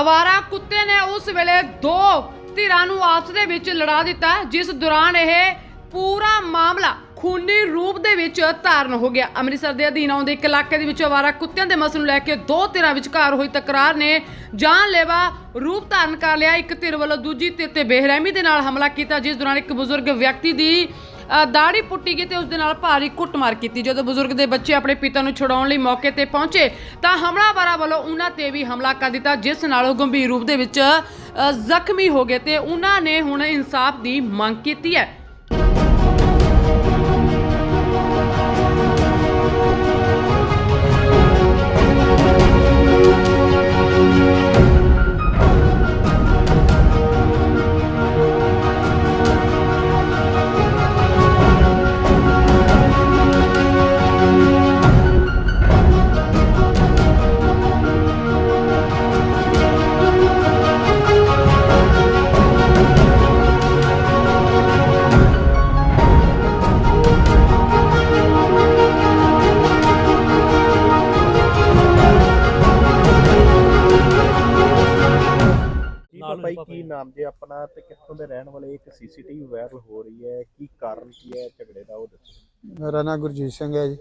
ਅਵਾਰਾ ਕੁੱਤੇ ਨੇ ਉਸ ਵੇਲੇ ਦੋ ਧਿਰਾਂ ਨੂੰ ਆਪਸ ਦੇ ਵਿੱਚ ਲੜਾ ਦਿੱਤਾ, ਜਿਸ ਦੌਰਾਨ ਇਹ ਪੂਰਾ ਮਾਮਲਾ ਖੂਨੀ ਰੂਪ ਦੇ ਵਿੱਚ ਧਾਰਨ ਹੋ ਗਿਆ। ਅੰਮ੍ਰਿਤਸਰ ਦੇ ਅਧੀਨ ਆਉਂਦੇ ਇੱਕ ਇਲਾਕੇ ਦੇ ਵਿੱਚ ਅਵਾਰਾ ਕੁੱਤਿਆਂ ਦੇ ਮਸਲੇ ਨੂੰ ਲੈ ਕੇ ਦੋ ਧਿਰਾਂ ਵਿਚਕਾਰ ਹੋਈ ਤਕਰਾਰ ਨੇ ਜਾਨਲੇਵਾ ਰੂਪ ਧਾਰਨ ਕਰ ਲਿਆ। ਇੱਕ ਧਿਰ ਵੱਲੋਂ ਦੂਜੀ ਧਿਰ ਤੇ ਬੇਰਹਿਮੀ ਦੇ ਨਾਲ ਹਮਲਾ ਕੀਤਾ, ਜਿਸ ਦੌਰਾਨ ਇੱਕ ਬਜ਼ੁਰਗ ਵਿਅਕਤੀ ਦੀ ਦਾੜੀ ਪੁੱਟੀ ਗਈ ਤੇ ਉਸ ਦੇ ਨਾਲ ਭਾਰੀ ਕੁੱਟਮਾਰ ਕੀਤੀ। ਜਦੋਂ ਬਜ਼ੁਰਗ ਦੇ ਬੱਚੇ ਆਪਣੇ ਪਿਤਾ ਨੂੰ ਛੁਡਾਉਣ ਲਈ ਮੌਕੇ ਤੇ ਪਹੁੰਚੇ, ਤਾਂ ਹਮਲਾਵਰਾਂ ਵੱਲੋਂ ਉਹਨਾਂ ਤੇ ਵੀ ਹਮਲਾ ਕਰ ਦਿੱਤਾ, ਜਿਸ ਨਾਲ ਉਹ ਗੰਭੀਰ ਰੂਪ ਦੇ ਵਿੱਚ ਜ਼ਖਮੀ ਹੋ ਗਏ ਤੇ ਉਹਨਾਂ ਨੇ ਹੁਣ ਇਨਸਾਫ ਦੀ ਮੰਗ ਕੀਤੀ ਹੈ। ਕਿੱਥੋਂ ਦੇ ਰਹਿਣ ਵਾਲੇ ਇੱਕ ਸੀਸੀਟੀਵੀ ਵਾਇਰਲ ਹੋ ਰਹੀ ਹੈ ਕੀ ਕਾਰਨ ਕੀ ਹੈ ਝਗੜੇ ਦਾ ਉਹ ਦੱਸੋ। ਮੇਰਾ ਨਾਮ ਗੁਰਜੀਤ ਸਿੰਘ ਹੈ ਜੀ।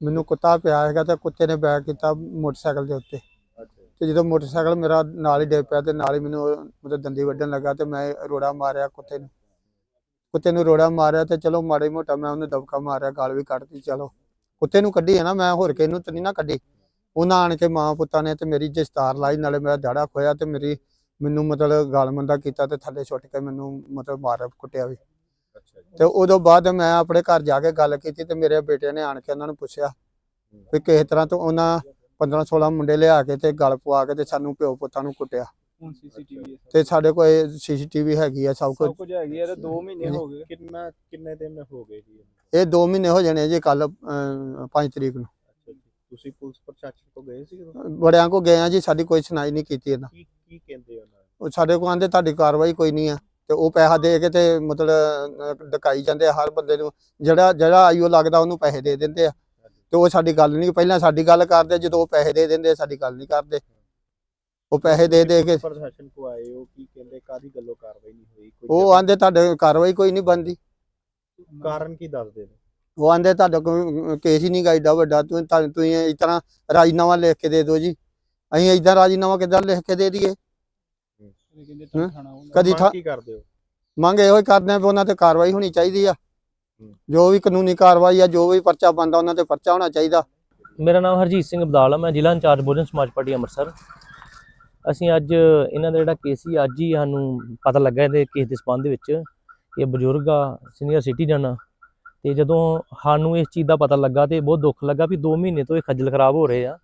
ਮੈਨੂੰ ਕੁੱਤਾ ਪਿਆ ਹੈਗਾ ਤੇ ਕੁੱਤੇ ਨੇ ਬੈਕ ਕੀਤਾ ਮੋਟਰਸਾਈਕਲ ਦੇ ਉੱਤੇ। ਤੇ ਜਦੋਂ ਮੋਟਰਸਾਈਕਲ ਮੇਰਾ ਨਾਲ ਹੀ ਡਿੱਗ ਪਿਆ ਤੇ ਨਾਲ ਹੀ ਮੈਨੂੰ ਮਤਲਬ ਦੰਦੀ ਵੱਢਣ ਲੱਗਾ ਤੇ ਮੈਂ ਰੋੜਾ ਮਾਰਿਆ ਕੁੱਤੇ ਨੂੰ। ਕੁੱਤੇ ਨੂੰ ਰੋੜਾ ਮਾਰਿਆ ਤੇ ਚਲੋ ਮਾੜੇ ਮੋਟਾ ਮੈਂ ਉਹਨੂੰ ਦਬਕਾ ਮਾਰਿਆ ਗਾਲ ਵੀ ਕੱਢਤੀ ਚਲੋ। ਕੁੱਤੇ ਨੂੰ ਕੱਢੀ ਹੈ ਨਾ ਮੈਂ ਹੋਰ ਕਿਸੇ ਨੂੰ ਤਾਂ ਨਹੀਂ ਨਾ ਕੱਢੀ। ਉਹਨਾਂ ਆਣ ਕੇ ਮਾਂ ਪੁੱਤਾਂ ਨੇ ਤੇ ਮੇਰੀ ਦਸਤਾਰ ਲਾਈ ਨਾਲੇ ਮੇਰਾ ਦਾੜਾ ਖੋਇਆ ਤੇ ਮੇਰੀ ਮੈਨੂੰ ਮਤਲਬ ਗਾਲ ਮੰਦਾ ਕੀਤਾ ਤੇ ਥੱਲੇ ਸੁੱਟ ਕੇ ਮੈਨੂੰ ਮਤਲਬ ਮਾਰਿਆ ਕੁੱਟਿਆ ਵੀ। ਤੇ ਉਦੋਂ ਬਾਅਦ ਮੈਂ ਆਪਣੇ ਘਰ ਜਾ ਕੇ ਗੱਲ ਕੀਤੀ ਤੇ ਮੇਰੇ ਬੇਟੇ ਨੇ ਆਣ ਕੇ ਉਹਨਾਂ ਨੂੰ ਪੁੱਛਿਆ ਵੀ ਕਿਸੇ ਤਰ੍ਹਾਂ ਤੋਂ ਉਹਨਾਂ 15 16 ਮੁੰਡੇ ਲਿਆ ਕੇ ਤੇ ਗੱਲ ਪਵਾ ਕੇ ਤੇ ਸਾਨੂੰ ਪਿਓ ਪੁੱਤਾਂ ਨੂੰ ਕੁੱਟਿਆ। ਹੁਣ ਸੀਸੀਟੀਵੀ ਤੇ ਸਾਡੇ ਕੋਲ ਸੀਸੀਟੀਵੀ ਹੈਗੀ ਆ ਸਭ ਕੁਝ ਸਭ ਕੁਝ ਹੈਗੀ ਹੈ ਤੇ 2 ਮਹੀਨੇ ਹੋ ਗਏ। ਕਿੰਨਾ ਕਿੰਨੇ ਦਿਨ ਹੋ ਗਏ ਜੀ? ਇਹ 2 ਮਹੀਨੇ ਹੋ ਜਾਣੇ ਜੀ ਕੱਲ 5 ਤਰੀਕ ਨੂੰ। ਤੁਸੀਂ ਪੁਲਿਸ ਪ੍ਰਸ਼ਾਸਨ ਕੋ ਗਏ ਸੀ? ਬੜਿਆਂ ਕੋ ਗਏ ਆ ਜੀ ਸਾਡੀ ਕੋਈ ਸੁਣਾਈ ਨਹੀਂ ਕੀਤੀ ਇਹਨਾਂ ਕੀ ਕੀ ਕਹਿੰਦੇ ਉਹਨਾਂ ਨੇ? ਉਹ ਸਾਡੇ ਕੋਲ ਆਂਦੇ ਤੁਹਾਡੀ ਕਾਰਵਾਈ ਕੋਈ ਨਹੀਂ ਆ ਤੇ ਉਹ ਪੈਸਾ ਦੇ ਕੇ ਤੇ ਮਤਲਬ ਡਕਾਈ ਜਾਂਦੇ ਆ ਹਰ ਬੰਦੇ ਨੂੰ। ਜਿਹੜਾ ਜਿਹੜਾ ਆਈਓ ਲੱਗਦਾ ਉਹਨੂੰ ਪੈਸੇ ਦੇ ਦਿੰਦੇ ਆ। ਤੇ ਉਹ ਸਾਡੀ ਗੱਲ ਨਹੀਂ ਪਹਿਲਾਂ ਸਾਡੀ ਗੱਲ ਕਰਦੇ ਜਦੋਂ ਉਹ ਪੈਸੇ ਦੇ ਦਿੰਦੇ ਸਾਡੀ ਗੱਲ ਨਹੀਂ ਕਰਦੇ। ਉਹ ਪੈਸੇ ਦੇ ਦੇ ਕੇ ਪ੍ਰਸ਼ਾਸਨ ਕੋ ਆਏ ਹੋ ਕੀ ਕਹਿੰਦੇ ਕਾਦੀ ਗੱਲੋਂ ਕਾਰਵਾਈ ਨਹੀਂ ਹੋਈ? ਕੋਈ ਉਹ ਆਂਦੇ ਤੁਹਾਡੇ ਕਾਰਵਾਈ ਕੋਈ ਨਹੀਂ ਬੰਦੀ ਕਾਰਨ ਕੀ ਦੱਸਦੇ ਨੇ? ਉਹ ਆਂਦੇ ਤੁਹਾਡਾ ਕੋਈ ਕੇਸ ਹੀ ਨਹੀਂ ਗਾਈਡਾ ਵੱਡਾ। ਤੂੰ ਤੁਸੀਂ ਇਸ ਤਰ੍ਹਾਂ ਰਾਜੀਨਾਮਾ ਲਿਖ ਕੇ ਦੇ ਦਿਓ ਜੀ। ਅਸੀਂ ਇਦਾਂ ਰਾਜੀਨਾਮਾ ਕਿੱਦਾਂ ਲਿਖ ਕੇ ਦੇ ਦਈਏ? ਕਹਿੰਦੇ ਹੈਂ? ਤਾਂ ਖਾਣਾ ਹੁੰਦਾ ਕਦੀ ਮੰਗ ਥਾ- ਕੀ ਕਰਦੇ ਹੋ? ਮੰਗ ਇਹੋ ਹੀ ਕਰਦੇ ਆ ਵੀ ਉਹਨਾਂ ਤੇ ਕਾਰਵਾਈ ਹੋਣੀ ਚਾਹੀਦੀ ਆ। ਜੋ ਵੀ ਕਾਨੂੰਨੀ ਕਾਰਵਾਈ ਆ ਜੋ ਵੀ ਪਰਚਾ ਬੰਦਾ ਉਹਨਾਂ ਤੇ ਪਰਚਾ ਹੋਣਾ ਚਾਹੀਦਾ। ਮੇਰਾ ਨਾਮ ਹਰਜੀਤ ਸਿੰਘ ਬਦਾਲ ਆ ਮੈਂ ਜ਼ਿਲ੍ਹਾ ਇੰਚਾਰਜ ਬਹੁਜਨ ਸਮਾਜ ਪਾਰਟੀ ਅੰਮ੍ਰਿਤਸਰ। ਅਸੀਂ ਅੱਜ ਇਹਨਾਂ ਦਾ ਜਿਹੜਾ ਕੇਸ ਸੀ ਅੱਜ ਹੀ ਸਾਨੂੰ ਪਤਾ ਲੱਗਾ ਇਹਦੇ ਕੇਸ ਦੇ ਸੰਬੰਧ ਵਿੱਚ ਇਹ ਬਜ਼ੁਰਗ ਆ ਸੀਨੀਅਰ ਸਿਟੀਜ਼ਨ ਆ। ਤੇ ਜਦੋਂ ਸਾਨੂੰ ਇਸ ਚੀਜ਼ ਦਾ ਪਤਾ ਲੱਗਾ ਤੇ ਬਹੁਤ ਦੁੱਖ ਲੱਗਾ ਵੀ 2 ਮਹੀਨੇ ਤੋਂ ਇਹ ਖੱਜਲ ਖਰਾਬ ਹੋ ਰਹੇ ਆ।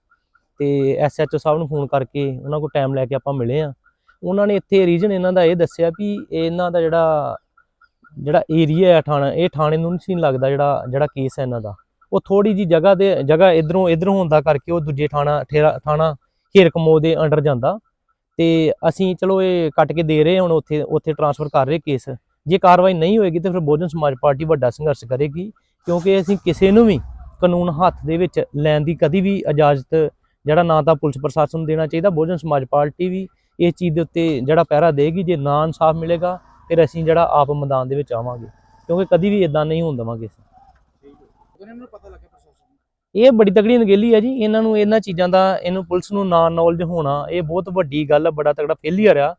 ਤੇ ਐਸਐਚਓ ਸਾਹਿਬ ਨੂੰ ਫੋਨ ਕਰਕੇ ਉਹਨਾਂ ਕੋਲ ਟਾਈਮ ਲੈ ਕੇ ਆਪਾਂ ਮਿਲੇ ਆ। ਉਹਨਾਂ ਨੇ ਇੱਥੇ ਰੀਜਨ ਇਹਨਾਂ ਦਾ ਇਹ ਦੱਸਿਆ ਵੀ ਇਹਨਾਂ ਦਾ ਜਿਹੜਾ ਜਿਹੜਾ ਏਰੀਆ ਹੈ ਥਾਣਾ, ਇਹ ਥਾਣੇ ਨੂੰ ਨਹੀਂ ਸੀ ਲੱਗਦਾ ਜਿਹੜਾ ਜਿਹੜਾ ਕੇਸ ਹੈ ਇਹਨਾਂ ਦਾ। ਉਹ ਥੋੜੀ ਜੀ ਜਗ੍ਹਾ ਦੇ, ਜਗ੍ਹਾ ਇਧਰੋਂ, ਇਧਰ ਹੋਣ ਦਾ ਕਰਕੇ ਉਹ ਦੂਜੇ ਥਾਣਾ, ਠੇਰਾ, ਥਾਣਾ ਹੀਰਕਮੋ ਦੇ ਅੰਡਰ ਜਾਂਦਾ। ਤੇ ਅਸੀਂ ਚਲੋ ਇਹ ਕੱਟ ਕੇ ਦੇ ਰਹੇ ਹੁਣ ਉੱਥੇ ਉੱਥੇ ਟਰਾਂਸਫਰ ਕਰ ਰਹੇ ਕੇਸ ਜੇ ਕਾਰਵਾਈ ਨਹੀਂ ਹੋਏਗੀ ਤੇ ਫਿਰ ਬਹੁਜਨ ਸਮਾਜ ਪਾਰਟੀ ਵੱਡਾ ਸੰਘਰਸ਼ ਕਰੇਗੀ, ਕਿਉਂਕਿ ਅਸੀਂ ਕਿਸੇ ਨੂੰ ਵੀ ਕਾਨੂੰਨ ਹੱਥ ਦੇ ਵਿੱਚ ਲੈਣ ਦੀ ਕਦੀ ਵੀ ਇਜਾਜ਼ਤ, ਜਿਹੜਾ ਨਾ ਤਾਂ ਪੁਲਿਸ ਪ੍ਰਸ਼ਾਸਨ ਨੂੰ ਦੇਣਾ ਚਾਹੀਦਾ, ਬਹੁਜਨ ਸਮਾਜ ਪਾਰਟੀ ਵੀ ਇਸ ਚੀਜ਼ ਦੇ ਉੱਤੇ ਜਿਹੜਾ ਪਹਿਰਾ ਦੇਗੀ ਜੇ ਨਾ ਇਨਸਾਫ ਮਿਲੇਗਾ ਫਿਰ ਅਸੀਂ ਜਿਹੜਾ ਆਪ ਮੈਦਾਨ ਦੇ ਵਿੱਚ ਆਵਾਂਗੇ। ਕਿਉਂਕਿ ਕਦੀ ਵੀ ਇਦਾਂ ਨਹੀਂ ਹੋਣ ਦੇਵਾਂਗੇ ਇਹ ਬੜੀ ਤਗੜੀ ਨਗੇਲੀ ਹੈ ਜੀ। ਇਹਨਾਂ ਨੂੰ ਇਹਨਾਂ ਚੀਜ਼ਾਂ ਦਾ ਇਹਨੂੰ ਪੁਲਿਸ ਨੂੰ ਨਾ ਨੌਲੇਜ ਹੋਣਾ ਇਹ ਬਹੁਤ ਵੱਡੀ ਗੱਲ ਹੈ ਬੜਾ ਤਗੜਾ ਫੇਲਿਅਰ ਆ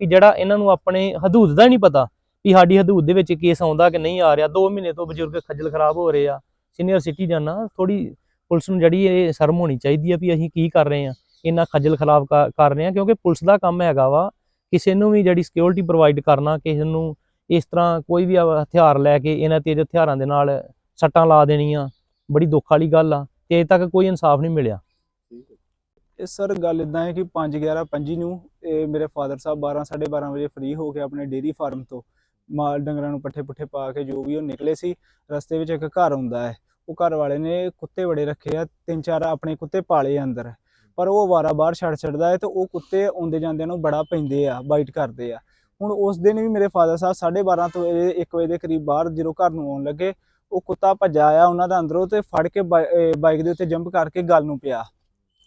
ਕਿ ਜਿਹੜਾ ਇਹਨਾਂ ਨੂੰ ਆਪਣੇ ਹਦੂਦ ਦਾ ਨਹੀਂ ਪਤਾ ਵੀ ਸਾਡੀ ਹਦੂਦ ਦੇ ਵਿੱਚ ਕੇਸ ਆਉਂਦਾ ਕਿ ਨਹੀਂ ਆ ਰਿਹਾ। 2 ਮਹੀਨੇ ਤੋਂ ਬਜ਼ੁਰਗ ਖੱਜਲ ਖਰਾਬ ਹੋ ਰਹੇ ਆ। ਸੀਨੀਅਰ ਸਿਟੀਜ਼ਨ ਆ ਥੋੜੀ ਪੁਲਿਸ ਨੂੰ ਜਿਹੜੀ ਇਹ ਸ਼ਰਮ ਹੋਣੀ ਚਾਹੀਦੀ ਆ ਵੀ ਅਸੀਂ ਕੀ ਕਰ ਰਹੇ ਆ। ਇੰਨਾ ਖੱਜਲ ਖਰਾਬ ਕਰ ਰਹੇ ਆ ਕਿਉਂਕਿ ਪੁਲਿਸ ਦਾ ਕੰਮ ਹੈਗਾ ਵਾ, ਕਿਸੇ ਨੂੰ ਵੀ ਜਿਹੜੀ ਸਿਕਿਉਰਿਟੀ ਪ੍ਰੋਵਾਈਡ ਕਰਨਾ, ਕਿਸੇ ਨੂੰ ਇਸ ਤਰ੍ਹਾਂ ਕੋਈ ਵੀ ਹਥਿਆਰ ਲੈ ਕੇ ਇਹਨਾਂ ਤੇਜ਼ ਹਥਿਆਰਾਂ ਦੇ ਨਾਲ ਸੱਟਾਂ ਲਾ ਦੇਣੀਆਂ, ਬੜੀ ਦੁੱਖ ਵਾਲੀ ਗੱਲ ਆ, ਤੇ ਅਜੇ ਤੱਕ ਕੋਈ ਇਨਸਾਫ ਨਹੀਂ ਮਿਲਿਆ। ਇਹ ਸਰ ਗੱਲ ਇਦਾਂ ਹੈ ਕਿ 5 11 25 ਨੂੰ ਇਹ ਮੇਰੇ ਫਾਦਰ ਸਾਹਿਬ 12 12:30 ਵਜੇ ਫ੍ਰੀ ਹੋ ਕੇ ਆਪਣੇ ਡੇਰੀ ਫਾਰਮ ਤੋਂ ਮਾਲ ਡੰਗਰਾਂ ਨੂੰ ਪੱਠੇ ਪੁੱਠੇ ਪਾ ਕੇ ਜੋ ਵੀ ਉਹ ਨਿਕਲੇ ਸੀ, ਰਸਤੇ ਵਿੱਚ ਇੱਕ ਘਰ ਆਉਂਦਾ ਹੈ। ਉਹ ਘਰ ਵਾਲੇ ਨੇ ਕੁੱਤੇ ਬੜੇ ਰੱਖੇ ਆ, ਤਿੰਨ ਚਾਰ ਆਪਣੇ ਕੁੱਤੇ ਪਾਲੇ ਆ ਅੰਦਰ। ਪਰ ਉਹ ਵਾਰਾ ਬਾਹਰ ਛੱਡ ਛੱਡਦਾ ਹੈ ਤੇ ਉਹ ਕੁੱਤੇ ਆਉਂਦੇ ਜਾਂਦੇ ਨੂੰ ਬੜਾ ਪੈਂਦੇ ਆ ਬਾਈਟ ਕਰਦੇ ਆ। ਹੁਣ ਉਸ ਦਿਨ ਵੀ ਮੇਰੇ ਫਾਦਰ ਸਾਹਿਬ 12:30 ਤੋਂ 1 ਵਜੇ ਦੇ ਕਰੀਬ ਬਾਹਰ ਜਦੋਂ ਘਰ ਨੂੰ ਆਉਣ ਲੱਗੇ, ਉਹ ਕੁੱਤਾ ਭੱਜਾ ਆਇਆ ਉਹਨਾਂ ਦਾ ਅੰਦਰੋਂ ਤੇ ਫੜ ਕੇ ਬਾਈਕ ਦੇ ਉੱਤੇ ਜੰਪ ਕਰਕੇ ਗੱਲ ਨੂੰ ਪਿਆ।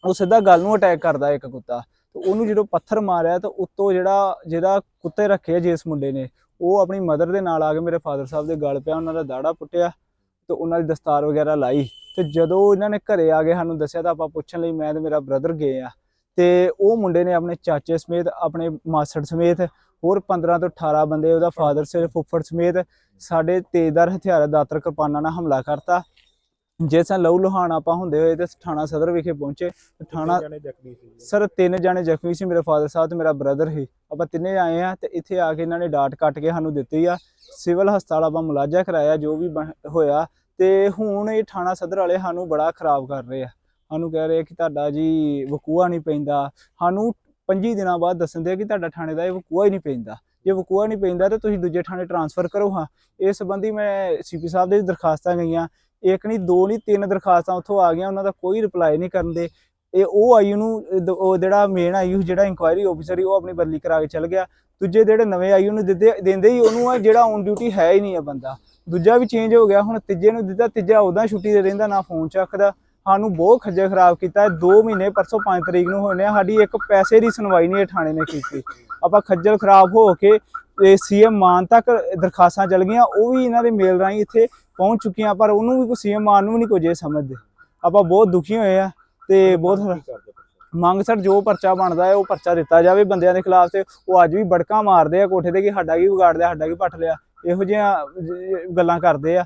ਉਹ ਸਿੱਧਾ ਗੱਲ ਨੂੰ ਅਟੈਕ ਕਰਦਾ ਇੱਕ ਕੁੱਤਾ। ਤੇ ਉਹਨੂੰ ਜਦੋਂ ਪੱਥਰ ਮਾਰਿਆ ਤਾਂ ਉੱਤੋਂ ਜਿਹੜਾ ਜਿਹੜਾ ਕੁੱਤੇ ਰੱਖੇ ਆ ਜਿਸ ਮੁੰਡੇ ਨੇ, ਉਹ ਆਪਣੀ ਮਦਰ ਦੇ ਨਾਲ ਆ ਕੇ ਮੇਰੇ ਫਾਦਰ ਸਾਹਿਬ ਦੇ ਗਲ ਪਿਆ, ਉਹਨਾਂ ਦਾ ਦਾੜਾ ਪੁੱਟਿਆ ਤੇ ਉਹਨਾਂ ਦੀ ਦਸਤਾਰ ਵਗੈਰਾ ਲਾਈ। ਤੇ ਜਦੋਂ ਇਹਨਾਂ ਨੇ ਘਰੇ ਆ ਕੇ ਸਾਨੂੰ ਦੱਸਿਆ ਤਾਂ ਆਪਾਂ ਪੁੱਛਣ ਲਈ ਮੈਂ ਤੇ ਮੇਰਾ ਬ੍ਰਦਰ ਗਏ ਆ। ਤੇ ਉਹ ਮੁੰਡੇ ਨੇ ਆਪਣੇ ਚਾਚੇ ਸਮੇਤ ਆਪਣੇ ਮਾਸੜ ਸਮੇਤ ਹੋਰ 15 ਤੋਂ 18 ਬੰਦੇ ਉਹਦਾ ਫਾਦਰ ਸੇ ਫੁੱਫੜ ਸਮੇਤ ਸਾਡੇ ਤੇਜ਼ਦਾਰ ਹਥਿਆਰ ਦਾਤਰ ਕਿਰਪਾਨਾਂ ਨਾਲ ਹਮਲਾ ਕਰਤਾ। ਜਿਸ ਨਾਲ ਲਹੂ ਲੁਹਾਨ ਆਪਾਂ ਹੁੰਦੇ ਹੋਏ ਤੇ ਥਾਣਾ ਸਦਰ ਵਿਖੇ ਪਹੁੰਚੇ। ਥਾਣਾ ਸਰ ਤਿੰਨ ਜਾਣੇ ਜ਼ਖਮੀ ਸੀ ਮੇਰੇ ਫਾਦਰ ਸਾਹਿਬ ਤੇ ਮੇਰਾ ਬ੍ਰਦਰ ਸੀ। ਆਪਾਂ ਤਿੰਨੇ ਆਏ ਆ ਤੇ ਇੱਥੇ ਆ ਕੇ ਇਹਨਾਂ ਨੇ ਡਾਟ ਕੱਟ ਕੇ ਸਾਨੂੰ ਦਿੱਤੀ ਆ। ਸਿਵਲ ਹਸਪਤਾਲ ਆਪਾਂ ਮੁਲਾਜ਼ਾ ਕਰਾਇਆ ਜੋ ਵੀ ਹੋਇਆ ਤੇ ਹੁਣ ਇਹ ਥਾਣਾ ਸਦਰ ਵਾਲੇ ਸਾਨੂੰ ਬੜਾ ਖਰਾਬ ਕਰ ਰਹੇ ਆ। ਸਾਨੂੰ ਕਹਿ ਰਹੇ ਆ ਕਿ ਤੁਹਾਡਾ ਜੀ ਵਕੂਆ ਨਹੀਂ ਪੈਂਦਾ। ਸਾਨੂੰ 25 ਦਿਨਾਂ ਬਾਅਦ ਦੱਸਣ ਦੇ ਕਿ ਤੁਹਾਡਾ ਥਾਣੇ ਦਾ ਇਹ ਵਕੂਆ ਹੀ ਨਹੀਂ ਪੈਂਦਾ। ਜੇ ਵਕੂਆ ਨਹੀਂ ਪੈਂਦਾ ਤਾਂ ਤੁਸੀਂ ਦੂਜੇ ਥਾਣੇ ਟਰਾਂਸਫਰ ਕਰੋ ਹਾਂ। ਇਸ ਸੰਬੰਧੀ ਮੈਂ ਸੀਪੀ ਸਾਹਿਬ ਦੇ ਦਰਖਾਸਤਾਂ ਗਈਆਂ। ਇੱਕ ਨਹੀਂ, ਦੋ ਨਹੀਂ, ਤਿੰਨ ਦਰਖਾਸਤਾਂ ਉੱਥੋਂ ਆ ਗਈਆਂ। ਉਹਨਾਂ ਦਾ ਕੋਈ ਰਿਪਲਾਈ ਨਹੀਂ ਕਰਨ ਦੇ। ਇਹ ਉਹ ਆਈ ਨੂੰ ਉਹ ਜਿਹੜਾ ਮੇਨ ਆਈਯੂ ਜਿਹੜਾ ਇਨਕੁਆਇਰੀ ਆਫੀਸਰ ਸੀ, ਉਹ ਆਪਣੀ ਬਦਲੀ ਕਰਾ ਕੇ ਚਲ ਗਿਆ। ਦੂਜੇ ਜਿਹੜੇ ਨਵੇਂ ਆਈਯੂ ਨੂੰ ਦਿੰਦੇ ਦਿੰਦੇ ਹੀ ਉਹਨੂੰ ਆ, ਜਿਹੜਾ ਔਨ ਡਿਊਟੀ ਹੈ ਹੀ ਨਹੀਂ ਆ ਬੰਦਾ। ਦੂਜਾ ਵੀ ਚੇਂਜ ਹੋ ਗਿਆ ਹੁਣ ਤੀਜੇ ਨੂੰ ਦਿੱਤਾ ਤੀਜਾ ਉਹਦਾ ਛੁੱਟੀ ਦੇ ਰਹਿੰਦਾ ਨਾ ਫੋਨ ਚੱਕਦਾ। ਸਾਨੂੰ ਬਹੁਤ ਖੱਜੇ ਖਰਾਬ ਕੀਤਾ 2 ਮਹੀਨੇ ਪਰਸੋਂ 5 ਤਰੀਕ ਨੂੰ ਹੋਣੇ ਆ ਸਾਡੀ ਇੱਕ ਪੈਸੇ ਦੀ ਸੁਣਵਾਈ ਨਹੀਂ ਥਾਣੇ ਨੇ ਕੀਤੀ। ਆਪਾਂ ਖੱਜਲ ਖਰਾਬ ਹੋ ਕੇ ਸੀਐਮ ਮਾਨ ਤੱਕ ਦਰਖਾਸਤਾਂ ਚਲ ਗਈਆਂ ਉਹ ਵੀ ਇਹਨਾਂ ਦੇ ਮੇਲ ਰਾਹੀਂ ਇੱਥੇ ਪਹੁੰਚ ਚੁੱਕੀਆਂ ਪਰ ਉਹਨੂੰ ਵੀ ਕੋਈ ਸੀਐਮ ਮਾਨ ਨੂੰ ਵੀ ਨਹੀਂ ਕੁਝ ਇਹ ਸਮਝਦੇ। ਆਪਾਂ ਬਹੁਤ ਦੁਖੀ ਹੋਏ ਆ ਤੇ ਬਹੁਤ? ਮੰਗ ਸਰ ਜੋ ਪਰਚਾ ਬਣਦਾ ਹੈ ਉਹ ਪਰਚਾ ਦਿੱਤਾ ਜਾਵੇ ਬੰਦਿਆਂ ਦੇ ਖਿਲਾਫ ਤੇ ਉਹ ਅੱਜ ਵੀ ਬੜਕਾ ਮਾਰਦੇ ਆ ਕੋਠੇ ਤੇ ਕਿ ਸਾਡਾ ਕੀ ਵਿਗਾੜ ਲਿਆ ਸਾਡਾ ਕੀ ਪੱਟ ਲਿਆ। ਇਹੋ ਜਿਹੀਆਂ ਗੱਲਾਂ ਕਰਦੇ ਆ।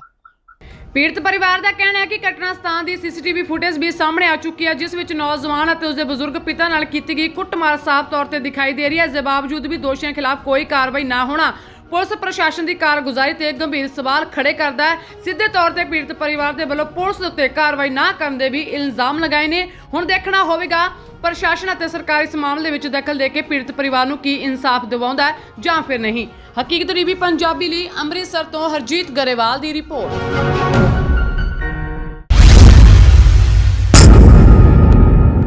ਪੀੜਤ ਪਰਿਵਾਰ ਦਾ ਕਹਿਣਾ ਹੈ ਕਿ ਘਟਨਾ ਸਥਾਨ ਦੀ ਸੀਸੀਟੀਵੀ ਫੁਟੇਜ ਵੀ ਸਾਹਮਣੇ ਆ ਚੁੱਕੀ ਹੈ, ਜਿਸ ਵਿੱਚ ਨੌਜਵਾਨ ਅਤੇ ਉਸਦੇ ਬਜ਼ੁਰਗ ਪਿਤਾ ਨਾਲ ਕੀਤੀ ਗਈ ਕੁੱਟਮਾਰ ਸਾਫ਼ ਤੌਰ ਤੇ ਦਿਖਾਈ ਦੇ ਰਹੀ ਹੈ। ਇਸ ਦੇ ਬਾਵਜੂਦ ਵੀ ਦੋਸ਼ੀਆਂ ਖਿਲਾਫ ਕੋਈ ਕਾਰਵਾਈ ਨਾ ਹੋਣਾ ਪੁਲਿਸ ਪ੍ਰਸ਼ਾਸਨ ਦੀ ਕਾਰਗੁਜ਼ਾਰੀ ਤੇ ਗੰਭੀਰ ਸਵਾਲ ਖੜੇ ਕਰਦਾ ਹੈ। ਸਿੱਧੇ ਤੌਰ ਤੇ ਪੀੜਤ ਪਰਿਵਾਰ ਦੇ ਵੱਲੋਂ ਪੁਲਿਸ ਉੱਤੇ ਕਾਰਵਾਈ ਨਾ ਕਰਨ ਦੇ ਵੀ ਇਲਜ਼ਾਮ ਲਗਾਏ ਨੇ। ਹੁਣ ਦੇਖਣਾ ਹੋਵੇਗਾ, ਪ੍ਰਸ਼ਾਸਨ ਅਤੇ ਸਰਕਾਰ ਇਸ ਮਾਮਲੇ ਵਿੱਚ ਦਖਲ ਦੇ ਕੇ ਪੀੜਤ ਪਰਿਵਾਰ ਨੂੰ ਕੀ ਇਨਸਾਫ ਦਿਵਾਉਂਦਾ ਜਾਂ ਫਿਰ ਨਹੀਂ। ਹਕੀਕਤ ਟੀਵੀ ਪੰਜਾਬੀ ਲਈ ਅੰਮ੍ਰਿਤਸਰ ਤੋਂ ਹਰਜੀਤ ਗਰੇਵਾਲ ਦੀ ਰਿਪੋਰਟ।